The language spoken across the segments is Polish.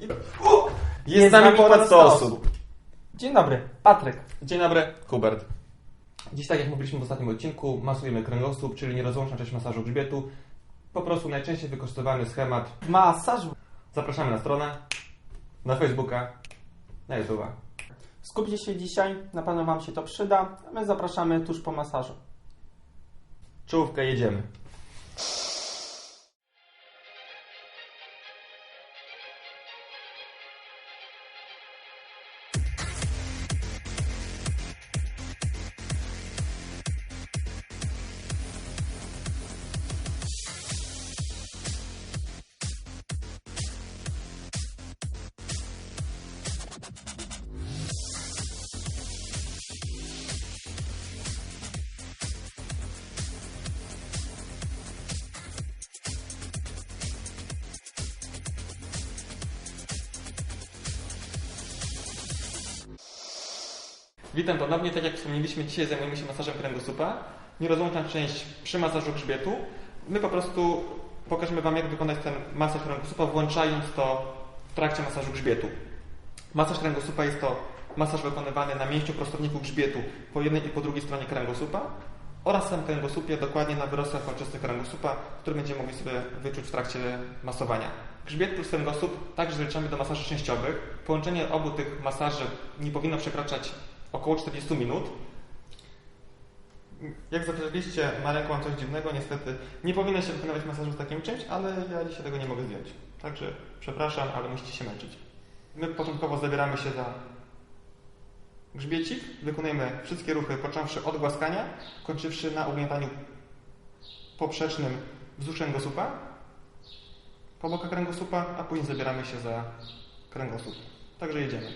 I... U! Jest, Jest z nami ponad ponad 100 100 osób. Dzień dobry, Patryk. Dzień dobry, Hubert. Dziś, tak jak mówiliśmy w ostatnim odcinku, masujemy kręgosłup, czyli nierozłączna część masażu grzbietu. Po prostu najczęściej wykorzystywany schemat. Masaż. Zapraszamy na stronę, na Facebooka, na YouTube'a. Skupcie się dzisiaj, na pewno Wam się to przyda. a My zapraszamy tuż po masażu. Czołówkę, jedziemy. Witam ponownie. Tak jak wspomnieliśmy, dzisiaj zajmujemy się masażem kręgosłupa. Nierozłączna część przy masażu grzbietu. My po prostu pokażemy Wam, jak wykonać ten masaż kręgosłupa, włączając to w trakcie masażu grzbietu. Masaż kręgosłupa jest to masaż wykonywany na mięśniu prostowniku grzbietu po jednej i po drugiej stronie kręgosłupa oraz sam kręgosłupie, dokładnie na wyrostkach kolczystych kręgosłupa, które będziemy mogli sobie wyczuć w trakcie masowania. Grzbiet plus kręgosłup także zaliczamy do masaży częściowych. Połączenie obu tych masaży nie powinno przekraczać około 40 minut. Jak zaczęliście, Marek, mam coś dziwnego, niestety nie powinno się wykonywać masażu z takim czymś, ale ja dzisiaj tego nie mogę zdjąć. Także przepraszam, ale musicie się męczyć. My początkowo zabieramy się za grzbiecik, wykonujemy wszystkie ruchy, począwszy od głaskania, kończywszy na ugniataniu poprzecznym wzdłuż kręgosłupa, po bokach kręgosłupa, a później zabieramy się za kręgosłup. Także jedziemy.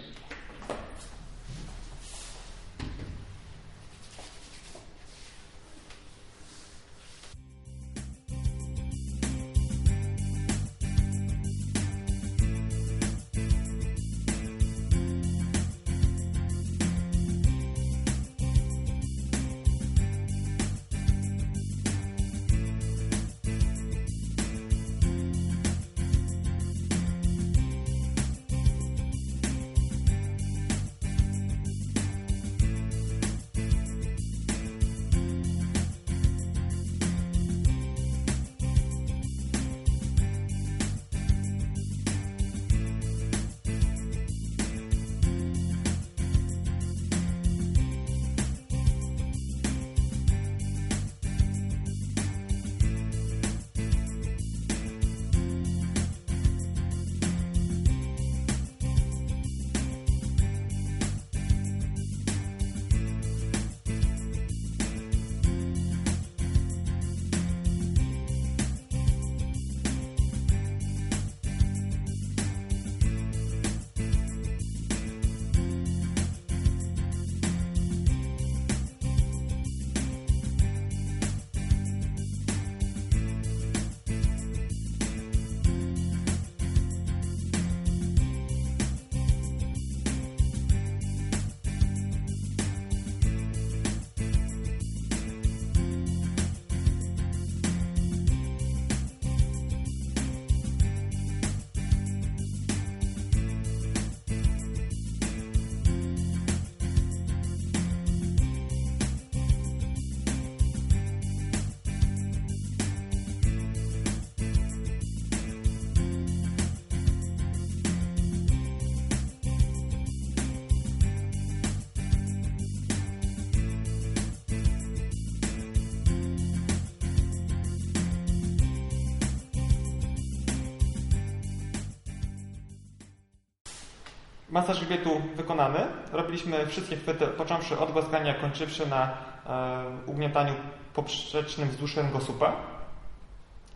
Masaż grzbietu wykonany. Robiliśmy wszystkie chwyty, począwszy od głaskania, kończywszy na e, ugniataniu poprzecznym wzdłuż kręgosłupa.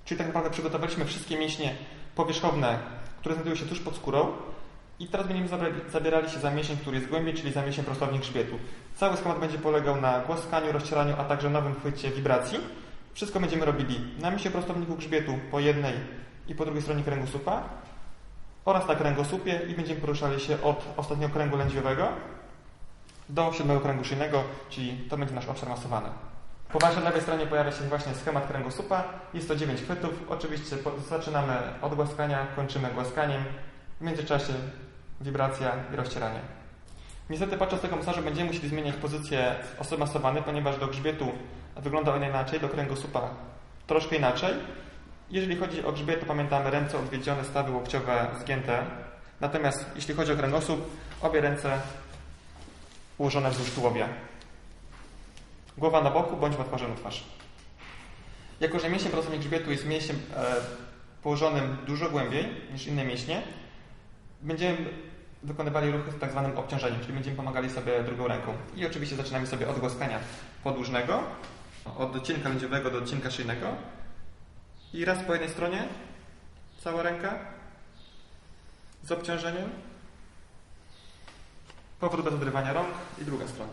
Czyli tak naprawdę przygotowaliśmy wszystkie mięśnie powierzchowne, które znajdują się tuż pod skórą. I teraz będziemy zabierali się za mięsień, który jest głębiej, czyli za mięsień prostownik grzbietu. Cały schemat będzie polegał na głaskaniu, rozcieraniu, a także nowym chwycie wibracji. Wszystko będziemy robili na mięsie prostowniku grzbietu po jednej i po drugiej stronie kręgosłupa oraz na kręgosłupie i będziemy poruszali się od ostatniego kręgu lędźwiowego do siódmego kręgu szyjnego, czyli to będzie nasz obszar masowany. Po Waszej lewej stronie pojawia się właśnie schemat kręgosłupa. Jest to 9 chwytów. Oczywiście zaczynamy od głaskania, kończymy głaskaniem W międzyczasie wibracja i rozcieranie. Niestety podczas tego masażu będziemy musieli zmieniać pozycję osoby masowanej, ponieważ do grzbietu wygląda on inaczej, do kręgosłupa troszkę inaczej. Jeżeli chodzi o grzbiet, to pamiętamy ręce odwiedzione, stawy łokciowe zgięte. Natomiast jeśli chodzi o kręgosłup, obie ręce ułożone wzdłuż tułowia. Głowa na boku bądź w otworze na twarz. Jako, że mięsień prostownik grzbietu jest mięsiem e, położonym dużo głębiej niż inne mięśnie, będziemy wykonywali ruchy z tak zwanym obciążeniem, czyli będziemy pomagali sobie drugą ręką. I oczywiście zaczynamy sobie od głaskania podłużnego, od odcinka lędziowego do odcinka szyjnego. I raz po jednej stronie, cała ręka, z obciążeniem, powrót bez odrywania rąk i druga strona.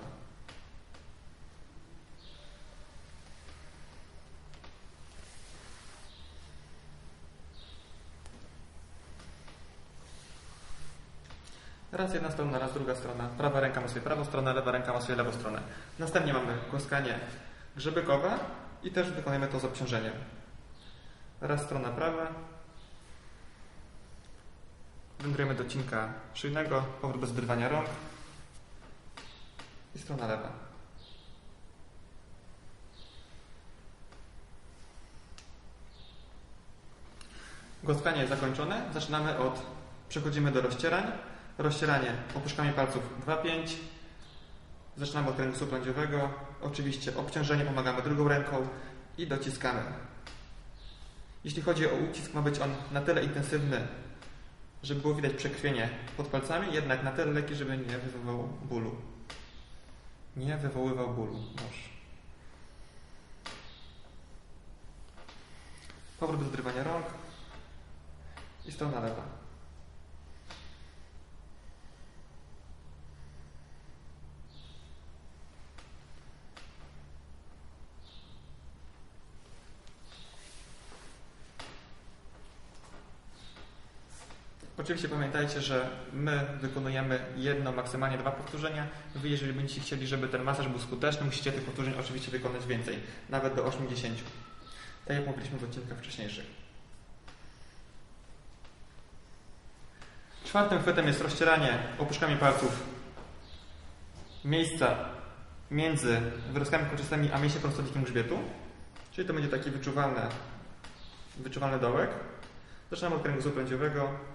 Raz jedna strona, raz druga strona. Prawa ręka ma swoją prawą stronę, lewa ręka ma swoją lewą stronę. Następnie mamy głaskanie grzebykowe i też wykonujemy to z obciążeniem. Raz strona prawa. Wędrujemy do cinka szyjnego, powrót bez wyrwania rąk. I strona lewa. Głaskanie jest zakończone. Zaczynamy od, przechodzimy do rozcierań. Rozcieranie opuszkami palców 2-5. Zaczynamy od kręgosłupa lędziowego. Oczywiście obciążenie pomagamy drugą ręką i dociskamy. Jeśli chodzi o ucisk, ma być on na tyle intensywny, żeby było widać przekrwienie pod palcami, jednak na tyle lekki, żeby nie wywoływał bólu. Nie wywoływał bólu. Noż. Powrót do zrywania rąk i strona lewa. Oczywiście pamiętajcie, że my wykonujemy jedno, maksymalnie dwa powtórzenia. Wy, jeżeli będziecie chcieli, żeby ten masaż był skuteczny, musicie tych powtórzeń oczywiście wykonać więcej, nawet do 80. Tak jak mówiliśmy w odcinkach wcześniejszych. Czwartym chwytem jest rozcieranie opuszkami palców miejsca między wyrostkami kolczystymi a mięśniem prostownikiem grzbietu. Czyli to będzie taki wyczuwalny, wyczuwalny dołek. Zaczynamy od kręgosłupa lędziowego,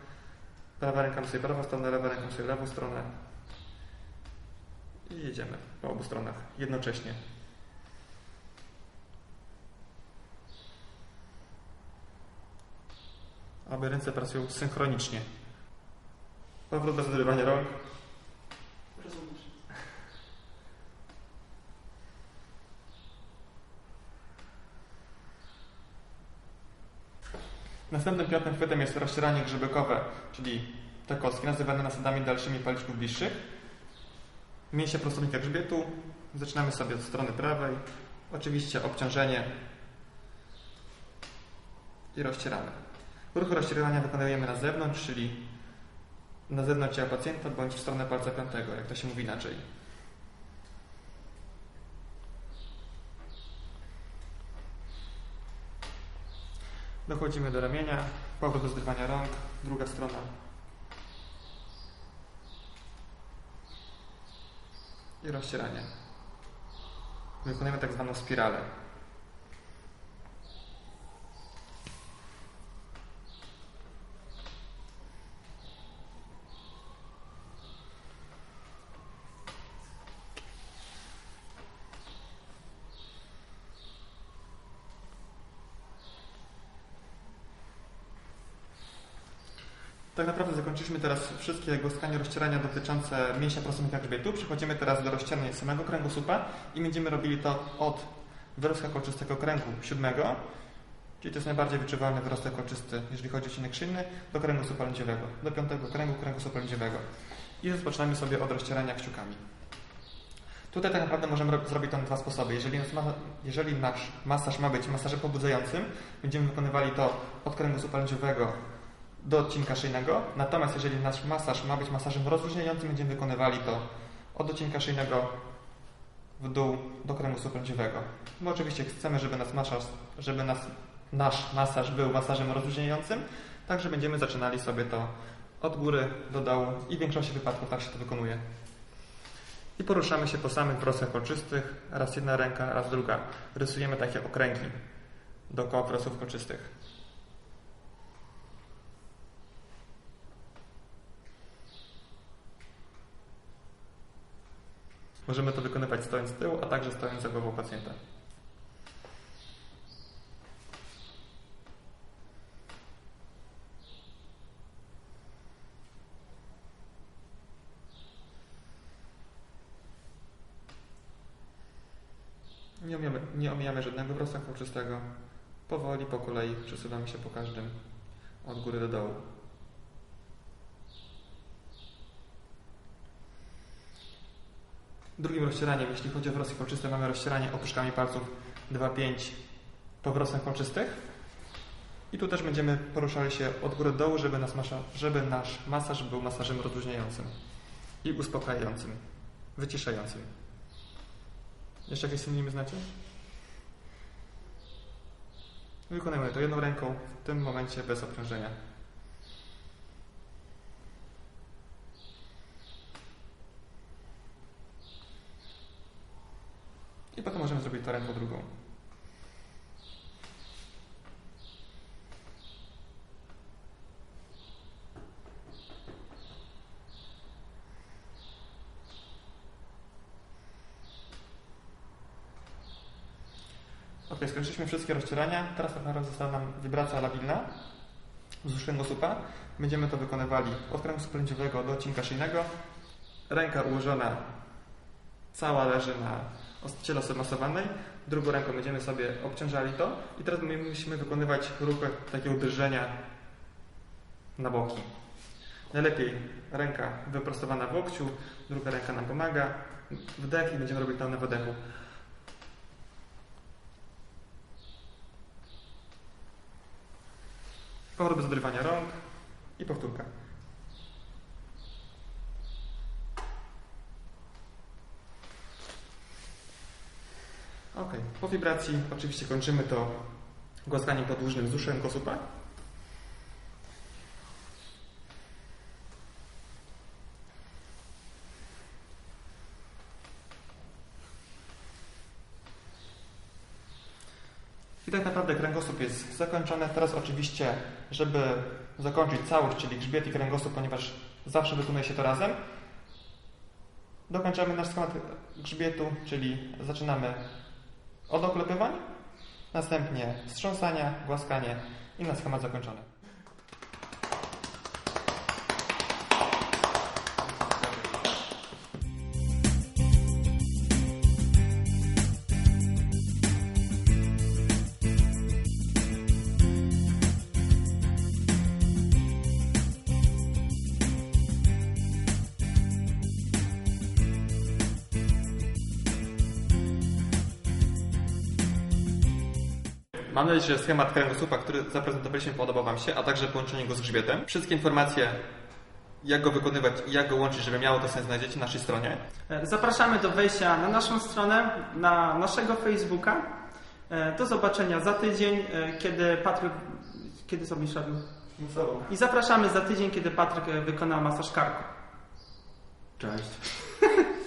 Prawa ręka sobie prawą stronę, lewa ręka sobie lewą stronę. I jedziemy po obu stronach jednocześnie. Aby ręce pracują synchronicznie. Powrót bez odrywania rąk. Następnym piątym chwytem jest rozcieranie grzebykowe, czyli te kostki nazywane nasadami dalszymi paliczków bliższych. Mięsie prostownika grzbietu. Zaczynamy sobie od strony prawej. Oczywiście obciążenie i rozcieramy. Ruch rozcierania wykonujemy na zewnątrz, czyli na zewnątrz ciała pacjenta bądź w stronę palca piątego, jak to się mówi inaczej. Dochodzimy do ramienia, powrót do zrywania rąk, druga strona. I rozcieranie. Wykonujemy tak zwaną spiralę. Tak naprawdę zakończyliśmy teraz wszystkie głaskania, rozcierania dotyczące mięśnia prostownika grzbietu. Przechodzimy teraz do rozcierania samego kręgosłupa i będziemy robili to od wyrostka kolczystego kręgu siódmego, czyli to jest najbardziej wyczuwalny wyrostek kolczysty, jeżeli chodzi o odcinek szynny, do kręgosłupa lędziowego, do piątego kręgu kręgosłupa lędziowego. I rozpoczynamy sobie od rozcierania kciukami. Tutaj tak naprawdę możemy ro- zrobić to na dwa sposoby. Jeżeli, jeżeli nasz masaż ma być masażem pobudzającym, będziemy wykonywali to od kręgosłupa lędziowego do odcinka szyjnego. Natomiast jeżeli nasz masaż ma być masażem rozluźniającym, będziemy wykonywali to od odcinka szyjnego w dół do kręgosłupa lędziowego. My oczywiście chcemy, żeby, nas masaż, żeby nas, nasz masaż był masażem rozluźniającym, także będziemy zaczynali sobie to od góry do dołu i w większości wypadków tak się to wykonuje. I poruszamy się po samych wrosach kolczystych, raz jedna ręka, raz druga. Rysujemy takie okręgi dookoła wrosów kolczystych. Możemy to wykonywać stojąc z tyłu, a także stojąc za głową pacjenta. Nie omijamy, nie omijamy żadnego wrosta kolczystego. Powoli, po kolei przesuwamy się po każdym od góry do dołu. Drugim rozcieraniem, jeśli chodzi o wrosy kolczyste, mamy rozcieranie opuszkami palców 2-5 po wrosach kolczystych. I tu też będziemy poruszali się od góry do dołu, żeby, nas masza, żeby nasz masaż był masażem rozluźniającym i uspokajającym, wyciszającym. Jeszcze jakieś synonimy znacie? Wykonujemy to jedną ręką, w tym momencie bez obciążenia. I potem możemy zrobić to ręką drugą. Ok, skończyliśmy wszystkie rozcierania. Teraz tak naprawdę została nam wibracja labilna wzdłuż kręgosłupa. Będziemy to wykonywali od kręgosłupa lędźwiowego do odcinka szyjnego. Ręka ułożona cała leży na ciele osoby masowanej. Drugą ręką będziemy sobie obciążali to. I teraz my musimy wykonywać ruchy takiego drżenia na boki. Najlepiej ręka wyprostowana w łokciu, druga ręka nam pomaga. Wdech i będziemy robić to na wydechu. Powrót bez rąk i powtórka. Ok, po wibracji oczywiście kończymy to głaskaniem podłużnym wzdłuż rękosłupa. I tak naprawdę kręgosłup jest zakończony. Teraz oczywiście, żeby zakończyć całość, czyli grzbiet i kręgosłup, ponieważ zawsze wykonuje się to razem, dokończamy nasz schemat grzbietu, czyli zaczynamy od oklepywań, następnie wstrząsania, głaskanie i na schemat zakończony. Mam nadzieję, że schemat kręgosłupa, który zaprezentowaliśmy, podobał Wam się, a także połączenie go z grzbietem. Wszystkie informacje, jak go wykonywać i jak go łączyć, żeby miało to sens, znajdziecie na naszej stronie. E, Zapraszamy do wejścia na naszą stronę, na naszego Facebooka. E, Do zobaczenia za tydzień, e, kiedy Patryk. Kiedy sobie szedł? I zapraszamy za tydzień, kiedy Patryk wykona masaż karku. Cześć.